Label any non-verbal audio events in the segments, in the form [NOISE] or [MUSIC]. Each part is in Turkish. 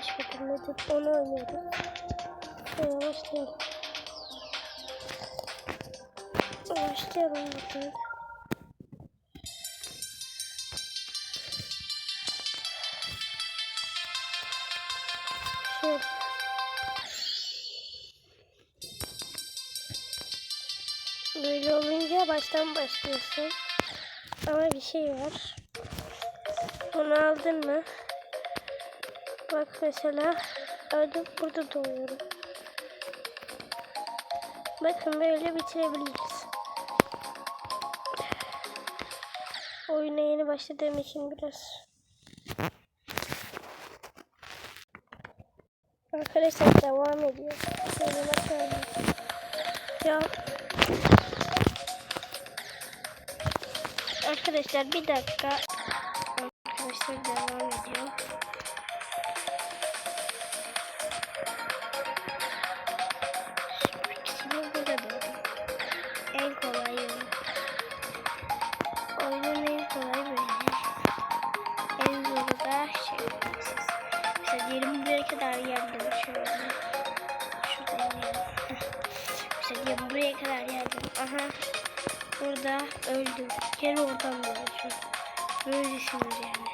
keşfedilmedi. Onu oynuyoruz. Şöyle başlayalım. Başlayalım bakalım. Şöyle. Böyle olunca baştan başlıyorsun. Ama bir şey var. Bunu aldın mı? Bak mesela öldüm burada doğuyorum. Bakın böyle bitirebiliriz. Oyuna yeni başladığım için biraz. Arkadaşlar devam ediyor. Şöyle bakalım. Ya. Arkadaşlar bir dakika. Arkadaşlar devam ediyor. Diyelim buraya kadar geldim. Aha. Burada öldüm. Geri oradan dönüşüm. Böylesiniz yani.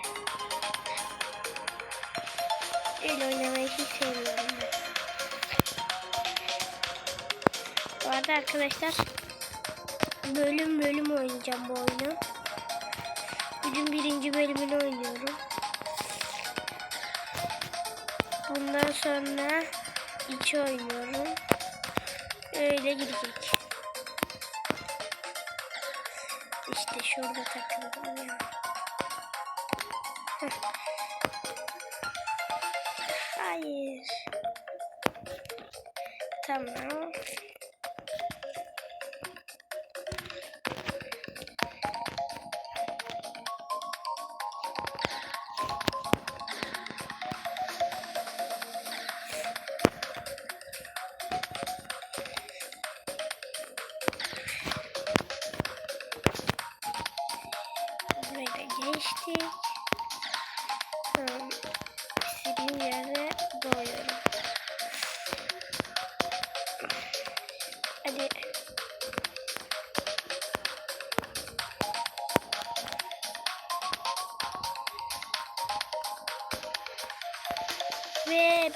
Öyle oynamayı hiç sevmiyorum ben. Bu arada arkadaşlar bölüm bölüm oynayacağım bu oyunu. Bugün birinci bölümünü oynuyorum. Bundan sonra iki oynuyorum. Öyle gidecek. İşte şurada takıldım ya. Hayır. Tamam.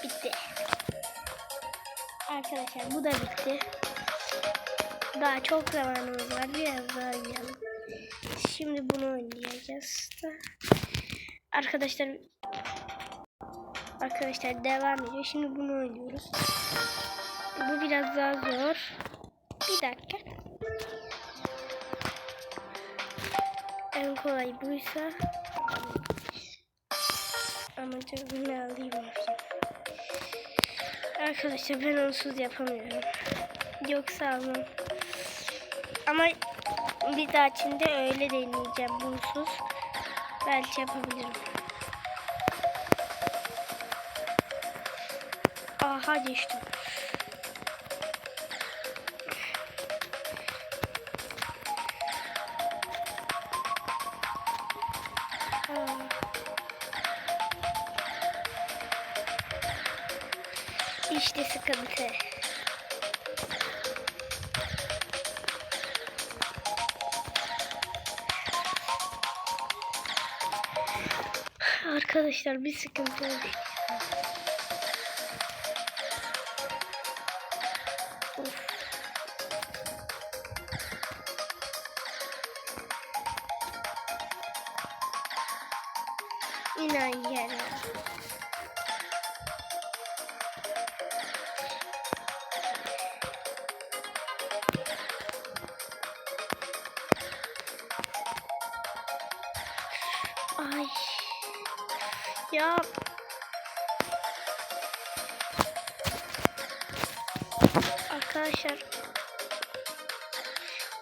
Bitti. Arkadaşlar bu da bitti. Daha çok zamanımız var. Biraz daha oynayalım. Şimdi bunu oynayacağız da. Arkadaşlar Arkadaşlar devam ediyor. Şimdi bunu oynuyoruz. Bu biraz daha zor. Bir dakika. En kolay buysa ama bunu alayım bakayım. Arkadaşlar ben onsuz yapamıyorum. Yoksa almam. Ama bir dahakinde öyle deneyeceğim bunsuz. Belki yapabilirim. Aha geçtim. Sıkıntı. Arkadaşlar bir sıkıntı oldu. Ay. Ya. Arkadaşlar.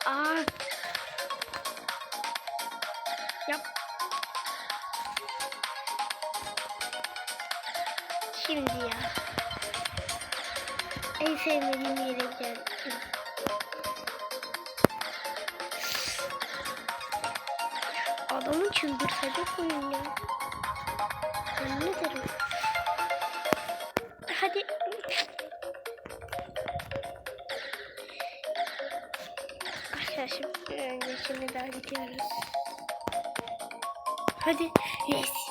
Aa. Yap. Şimdi ya. En sevmediğim yere geldim. Adamı çıldırtacak oyun ya. Yemin ederim. Hadi. Arkadaşlar şimdi daha gidiyoruz. Hadi. Yes.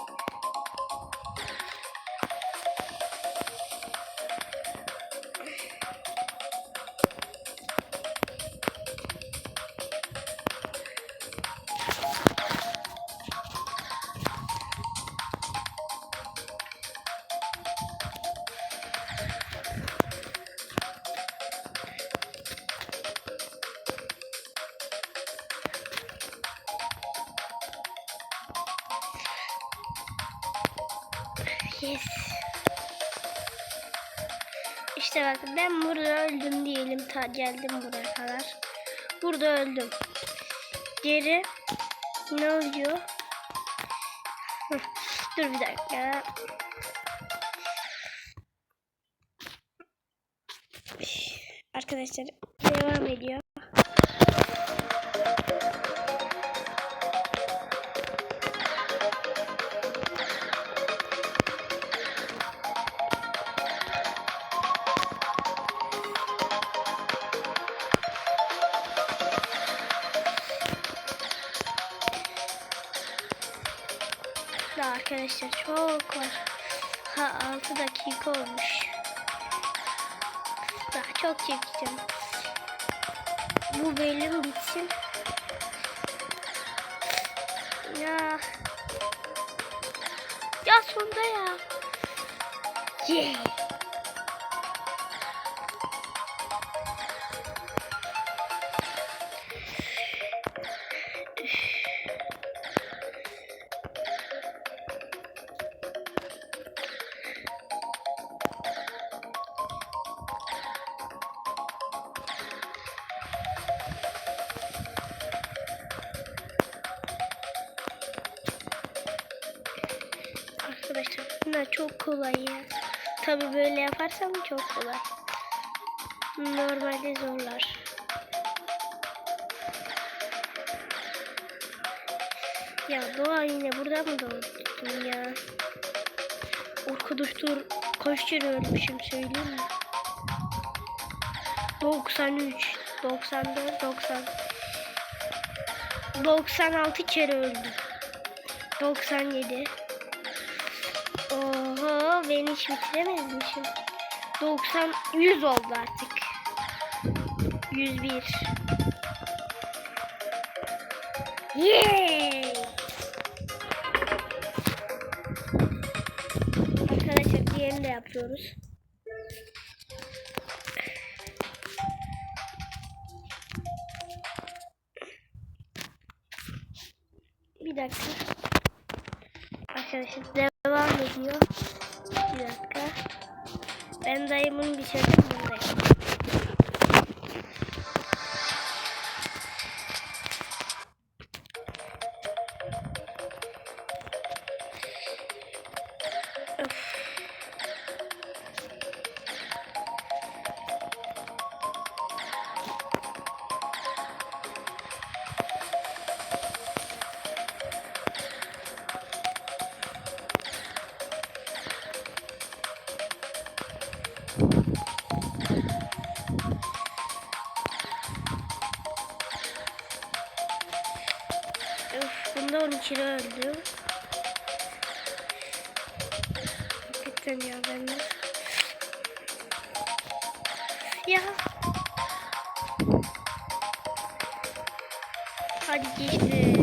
İşte bak ben burada öldüm diyelim. Ta geldim buraya kadar. Burada öldüm. Geri ne oluyor? Dur bir dakika. Arkadaşlar devam ediyor. Arkadaşlar çok var. Ha 6 dakika olmuş. Daha çok çekeceğim. Bu bölüm bitsin. Ya. Ya sonunda ya. Yeah. Çok kolay ya. Tabi böyle yaparsam çok kolay. Normalde zorlar. Ya doğa yine burada mı doğdun ya? Arkadaşlar kaç ölmüşüm söyleyeyim mi? 93, 94, 90. 96 kere öldüm. 97. Oho ben hiç bitiremezmişim. 90 100 oldu artık. 101. Yay! Arkadaşlar diğerini de yapıyoruz. Ben dayımın bitirdim 12 lira öldü. Hakikaten ya ben de. Ya. Hadi geçti.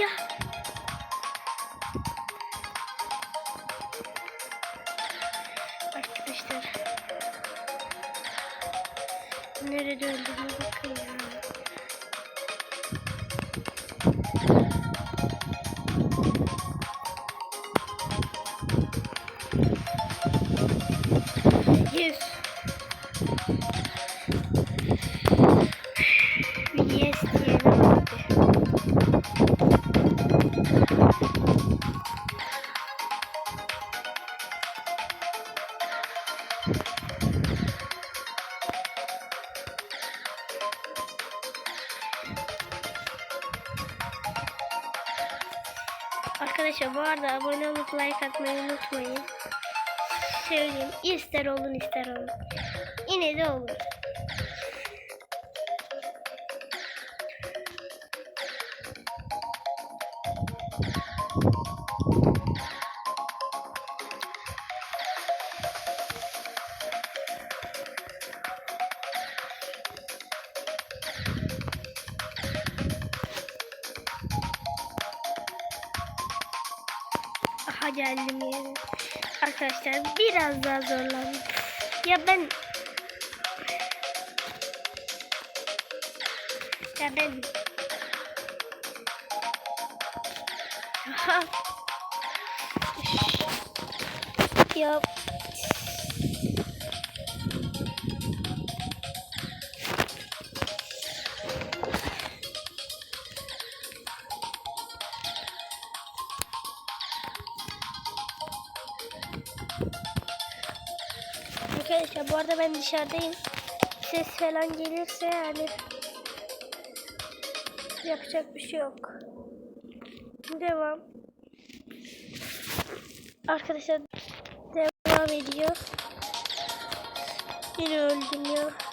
Ya. Nerede öldüğüme bakın arada abone olup like atmayı unutmayın. söyleyeyim. İster olun ister olun. Yine de olur. Arkadaşlar biraz daha zorlandım. Ya ben Ya ben [LAUGHS] Aha. Arkadaşlar bu arada ben dışarıdayım. Ses falan gelirse yani yapacak bir şey yok. Devam. Arkadaşlar devam ediyor. Yine öldüm ya.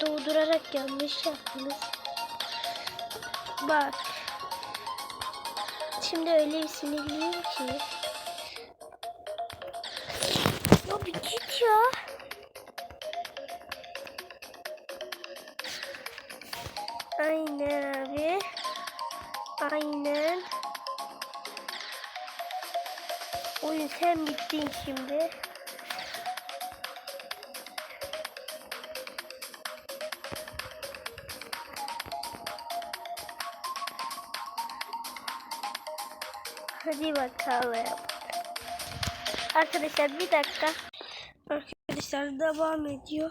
Doğdurarak yanlış yaptınız. Bak. Şimdi öyle bir sinirliyim ki. Ya bir git ya. Aynen abi. Aynen. Oyun sen bittin şimdi. Hadi bakalım. Arkadaşlar bir dakika. Arkadaşlar devam ediyor.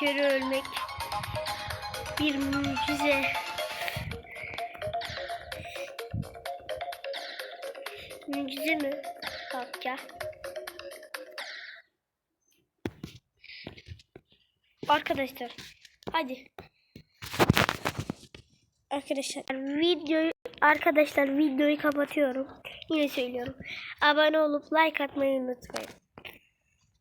Kere ölmek bir mucize. Mucize mi? Bak ya. Arkadaşlar hadi. Arkadaşlar videoyu arkadaşlar videoyu kapatıyorum. Yine söylüyorum. Abone olup like atmayı unutmayın.